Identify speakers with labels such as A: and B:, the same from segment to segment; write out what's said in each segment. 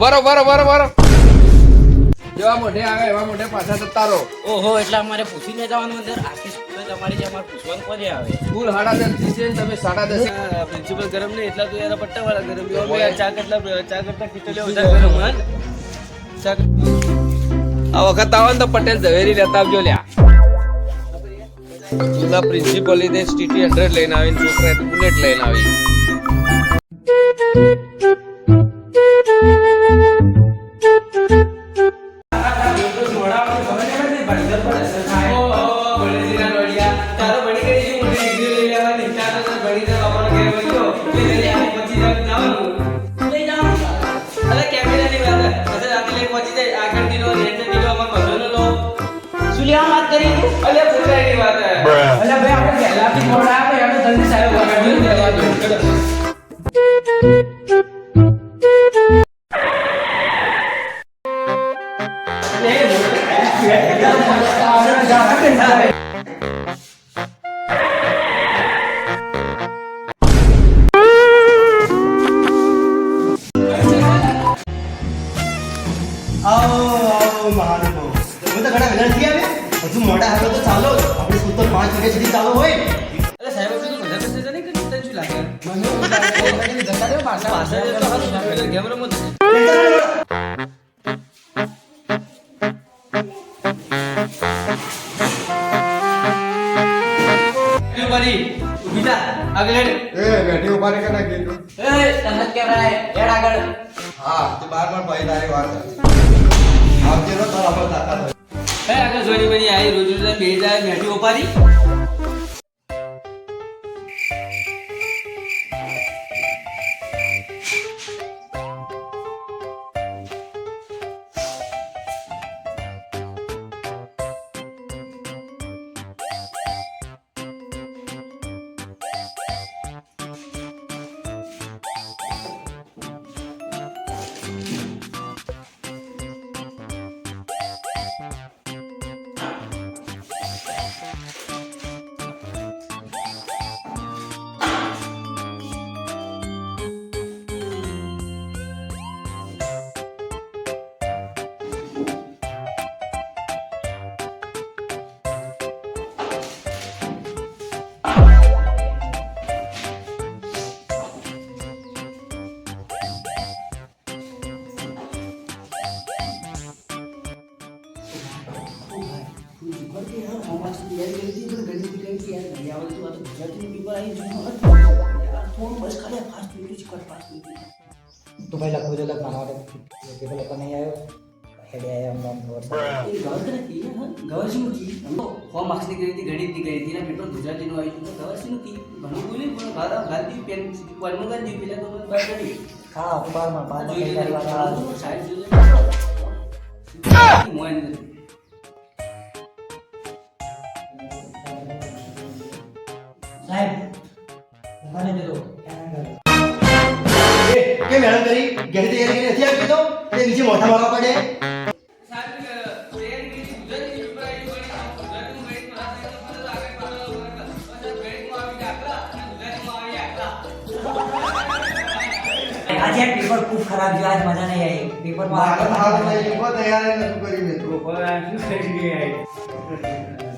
A: બરો બરો બરો બરો જેવા મોઢે આવે એવા મોઢે પાછા જતા રહો.
B: ઓહો એટલે અમારે પૂછીને જવાનું અંદર. આખી સ્કૂલ તમારી જે અમારે પૂછવાનું કોને આવે
A: સ્કૂલ સાડા દસ છે તમે સાડા દસ.
C: પ્રિન્સિપલ ગરમ નહીં એટલા તો યાર પટ્ટા વાળા ગરમ ચા કેટલા ચા કરતા ખીચડીઓ વધારે ગરમ હા
A: આ વખત આવો ને તો પટેલ ઝવેરી લેતા આવજો લ્યા. જૂના પ્રિન્સિપલ લીધે સ્ટીટી હંડ્રેડ લઈને આવીને છોકરા બુલેટ લઈને આવી.
B: લેવા વાત કરી તું
C: અલે પૂછાયની વાત હે
B: અલ્યા ભાઈ આપણે પહેલાથી મોડા આવે એનો જલ્દી સાહેબ વગાડી દેવાનું
D: આવો આવો મહાનુભાવ. તમે તો ઘણા વહેલા નથી આવ્યા હજુ મોડા આવ્યો તો ચાલો. આપણે સ્કૂલ તો પાંચ વાગ્યા સુધી ચાલુ હોય?
C: અરે સાહેબ તું બધા નહીં કરી તને શું લાગે? તો એ
D: બેઠી ઊભા કે ના કીધું?
B: એ આગળ.
D: હા, તે બાર બાર ભાઈ તારી વાત આવજે તો તારા પર તાકાત
C: હે આગળ જોડી બની આવી રોજ રોજ બે જાય મેઠી તૈયારી કરી હતી પણ ગણિત કરી હતી યાર નહીં આવડતું આ તો ગુજરાતીનું પેપર આવી જૂનું હતું. યાર થોડું બસ ખાલી ફાસ્ટ એટલું જ કટ ફાસ્ટ એટલું તો
E: ભાઈ લખવું તો લખવાનું માટે પેપર
C: લખવા
E: નહીં
C: આવ્યો
E: હેડે આવ્યા
C: અમદાવાદ વરસાદ સાહેબ મને
E: દે દો
D: એ કે મેડમ કરી ઘેર તૈયાર કરીને નથી આપી દો તે નીચે મોઢા મારવા પડે
E: આજે પેપર ખૂબ ખરાબ ગયો આજ મજા
D: નહીં
E: આવી
D: પેપર માં આગળ તૈયાર નથી કરી મેં તો પણ શું થઈ ગઈ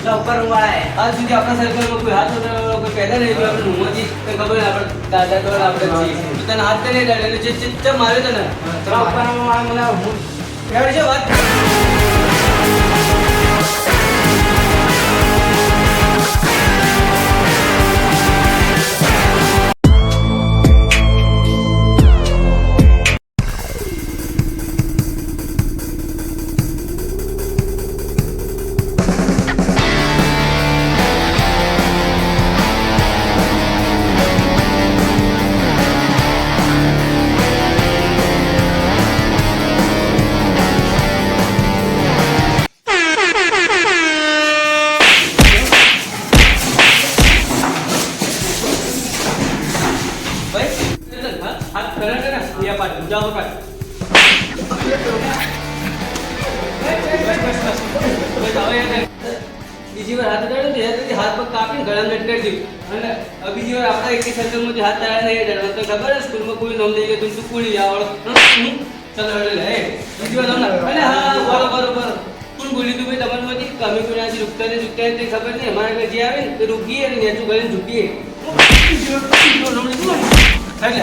D: એટલે
E: ઉપર હું
C: આજ સુધી આપણા સર્કલમાં કોઈ હાથ ઉતરવાનો કોઈ પહેલા નહીં ગયો આપણે ઉમરથી તને ખબર આપણે દાદા તો આપણે છીએ તને હાથ નહીં લડે જે ચિત્ત માર્યો તને
E: તો ઉપર મને હું વાત
C: એવડી છે વાત બીજી વાર હાથ ઉડાડ્યો ને ત્યાંથી હાથ પગ કાપીને ગળામાં લટકાવી દીધું અને બીજી વાર આપણા એકી સર્કલમાંથી હાથ આવ્યા નહીં અડાડવા. તો ખબર હે સ્કૂલમાં કોઈ નોમ લઈ ગયું તું કોણ આવડો? ચાલો હેડો હે. બીજી વાર અને હા બોલો બોલો કોણ બોલી તું ભાઈ તમારે માંથી કમી કોઈ આજે રૂકતા ને રૂકતા તે ખબર નહીં અમારા ઘરે જે આવે ને તે રૂકીએ ને નેચું કરીને ઝૂકીએ એટલે